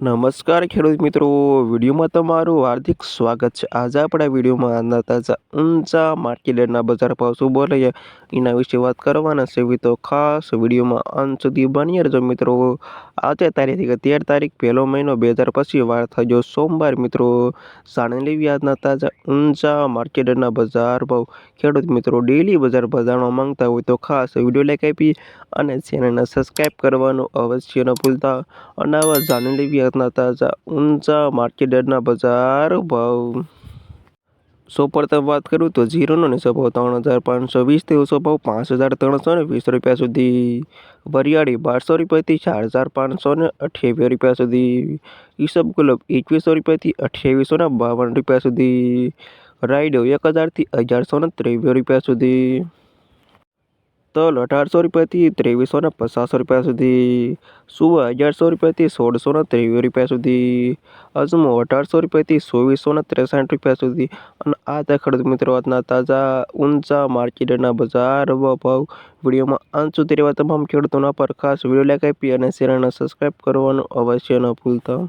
નમસ્કાર ખેડૂત મિત્રો, વિડીયોમાં તમારું હાર્દિક સ્વાગત છે. આજે આપણા વિડીયોમાં આજના તાજા ઊંચા માર્કેટના બજાર ભાવ શું બોલાય એના વિશે વાત કરવાના છે. તો ખાસ વિડીયોમાં અંત સુધી બની રહેજો મિત્રો. આજે તારીખ તેર તારીખ પહેલો મહિનો બે હજાર પછી વાર થયો સોમવાર મિત્રો. જાણી લેવી તાજા ઊંચા માર્કેટના બજાર ભાવ. ખેડૂત મિત્રો ડેલી બજાર ભાવ માંગતા હોય તો ખાસ વીડિયો લાઈક આપી અને ચેનલને સબસ્ક્રાઈબ કરવાનું અવશ્ય ન ભૂલતા. અને આવા જાણી લેવી આજના તાજા ઊંચા માર્કેટના બજાર ભાવ. સૌ પ્રથમ વાત કરું તો જીરોનો નીચો ભાવ ત્રણ હજાર પાંચસો વીસથી ઓછો ભાવ પાંચ હજાર ત્રણસો ને વીસ રૂપિયા સુધી. વરિયાળી બારસો રૂપિયાથી ચાર હજાર પાંચસો ને અઠ્યાવીસ રૂપિયા સુધી. ઈસબ ગુલાબ એકવીસો રૂપિયાથી અઠ્યાવીસો ને બાવન રૂપિયા સુધી. રાઈડો એક હજારથી અગિયારસો ને ત્રેવીસ રૂપિયા સુધી. તલ અઢારસો રૂપિયાથી ત્રેવીસો ને પચાસ રૂપિયા સુધી, સુવા અગિયારસો રૂપિયાથી સોળસો ને ત્રેવીસ રૂપિયા સુધી, અજમો અઢારસો રૂપિયાથી ચોવીસો ને ત્રેસઠ રૂપિયા સુધી. અને આ હતા ખેડૂત મિત્રો આજના તાજા, ઊંચા માર્કેટના બજાર ભાવ વિડીયોમાં અંત સુધી રહેવા તમામ ખેડૂતોના પર ખાસ વીડિયો લાઈક આપી અને ચેનલને સબસ્ક્રાઈબ કરવાનું અવશ્ય ન ભૂલતા.